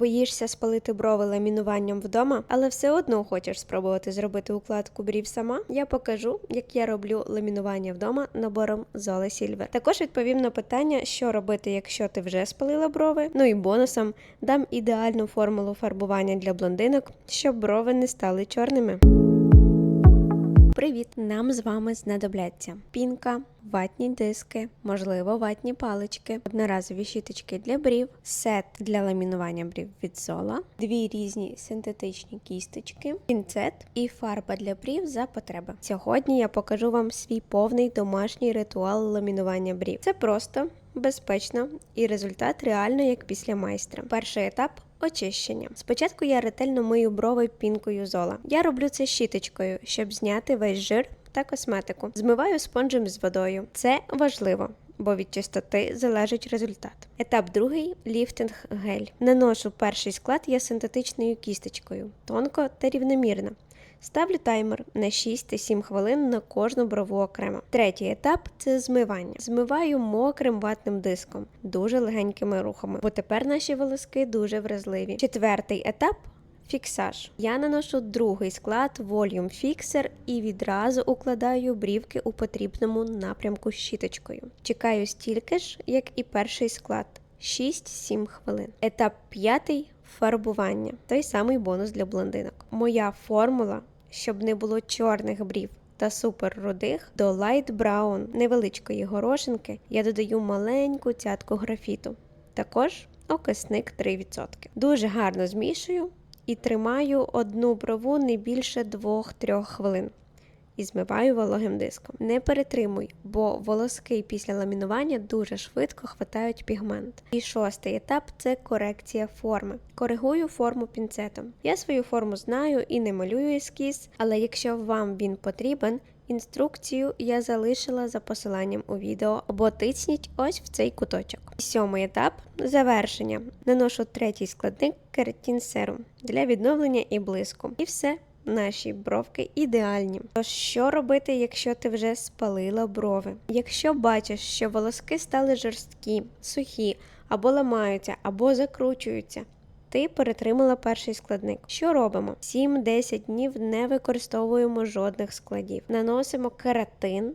Боїшся спалити брови ламінуванням вдома, але все одно хочеш спробувати зробити укладку брів сама. Я покажу, як я роблю ламінування вдома набором Zola Silver. Також відповім на питання, що робити, якщо ти вже спалила брови. Ну і бонусом дам ідеальну формулу фарбування для блондинок, щоб брови не стали чорними. Привіт! Нам з вами знадобляться пінка, ватні диски, можливо, ватні палички, одноразові щіточки для брів, сет для ламінування брів від Zola, дві різні синтетичні кісточки, пінцет і фарба для брів за потреби. Сьогодні я покажу вам свій повний домашній ритуал ламінування брів. Це просто, безпечно і результат реально як після майстра. Перший етап Очищення. Спочатку я ретельно мию брови пінкою зола. Я роблю це щіточкою, щоб зняти весь жир та косметику. Змиваю спонжем з водою. Це важливо. Бо від чистоти залежить результат. Етап другий ліфтинг гель. Наношу перший склад я синтетичною кісточкою, тонко та рівномірно. Ставлю таймер на 6-7 хвилин на кожну брову окремо. Третій етап це змивання. Змиваю мокрим ватним диском, дуже легенькими рухами, бо тепер наші волоски дуже вразливі. Четвертий етап. Фіксаж. Я наношу другий склад Volume Fixer і відразу укладаю брівки у потрібному напрямку щіточкою. Чекаю стільки ж, як і перший склад 6-7 хвилин. Етап п'ятий фарбування. Той самий бонус для блондинок. Моя формула, щоб не було чорних брів. Та супер рудих до Light Brown невеличкої горошинки я додаю маленьку цятку графіту. Також окисник 3%. Дуже гарно змішую і тримаю одну брову не більше 2-3 хвилин. І змиваю вологим диском. Не перетримуй, бо волоски після ламінування дуже швидко хватають пігмент. І шостий етап це корекція форми. Коригую форму пінцетом. Я свою форму знаю і не малюю ескіз, але якщо вам він потрібен, інструкцію я залишила за посиланням у відео або тисніть ось в цей куточок. Сьомий етап завершення. Наношу третій складник кератін серум для відновлення і блиску. І все. Наші бровки ідеальні. Тож, що робити, якщо ти вже спалила брови? Якщо бачиш, що волоски стали жорсткі, сухі, або ламаються, або закручуються, ти перетримала перший складник. Що робимо? 7-10 днів не використовуємо жодних складів. Наносимо кератин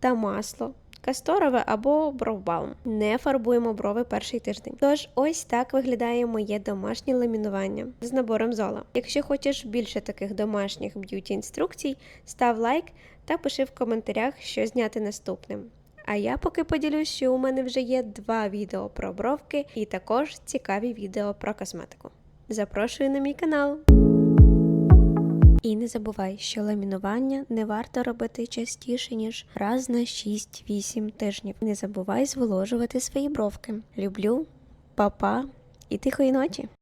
та масло. Касторове або бровбалм. Не фарбуємо брови перший тиждень. Тож ось так виглядає моє домашнє ламінування з набором зола. Якщо хочеш більше таких домашніх б'юті інструкцій, став лайк та пиши в коментарях, що зняти наступним. А я поки поділюсь, що у мене вже є два відео про бровки і також цікаві відео про косметику. Запрошую на мій канал! І не забувай, що ламінування не варто робити частіше, ніж раз на 6-8 тижнів. Не забувай зволожувати свої бровки. Люблю, па-па і тихої ночі!